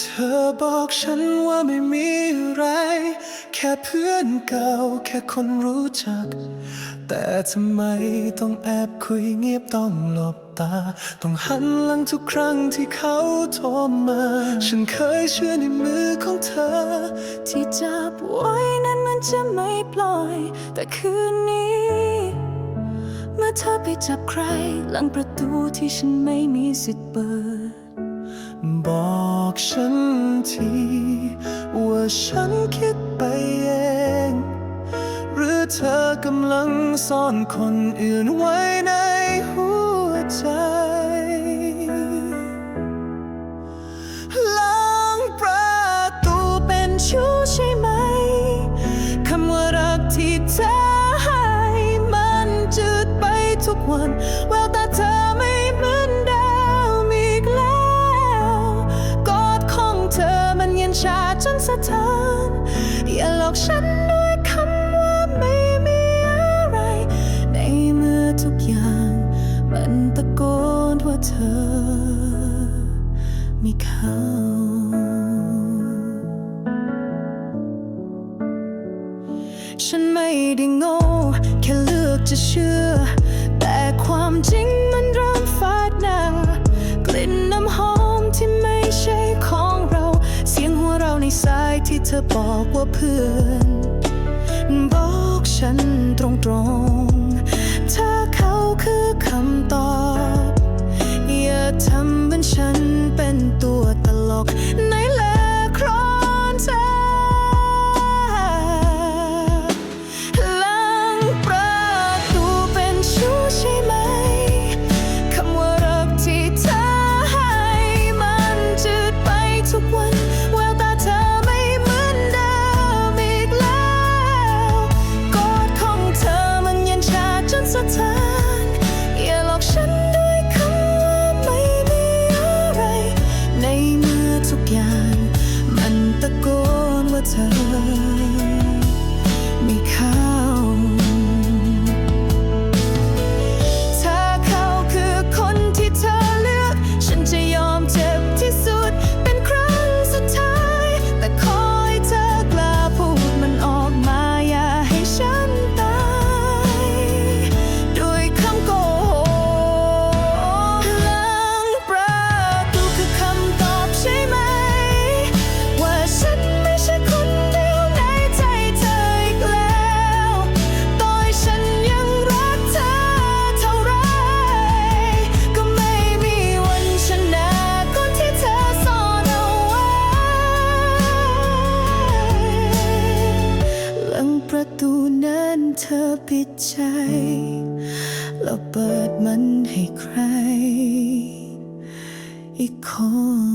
ธอบอกฉันว่าไม่มีอะไร แค่เพื่อนเก่าแค่คนรู้จัก แต่ทำไมต้องแอบคุยเงียบต้องหลบตา ต้องหันหลังทุกครั้งที่เขาโทรมา ฉันเคยเชื่อในมือของเธอ ที่จับไว้นั้นมันจะไม่ปล่อย แต่คืนนี้ เมื่อเธอไปจับใคร หลังประตูที่ฉันไม่มีสิทธิ์เปิดบอก ฉันที ว่าฉันคิดไปเอง หรือเธอกำลังซ่อนคนอื่นไว้ในหัวใจ ล้างประตูเป็นชู้ใช่ไหม คำว่ารักที่เธอให้มันจืดไปทุกวันแววะท้านอย่าหลอกฉันด้วยคำว่าไม่มีอะไร ในเมื่อทุกอย่าง มันตะโกนว่าเธอ มีเขาฉันไม่ได้โง่แค่เลือกจะเชื่อ แต่ความจริง ที่เธอบอกว่าเพื่อน บอกฉันตรงๆ เธอปิดใจ แล้วเปิดมันให้ใคร อีกคน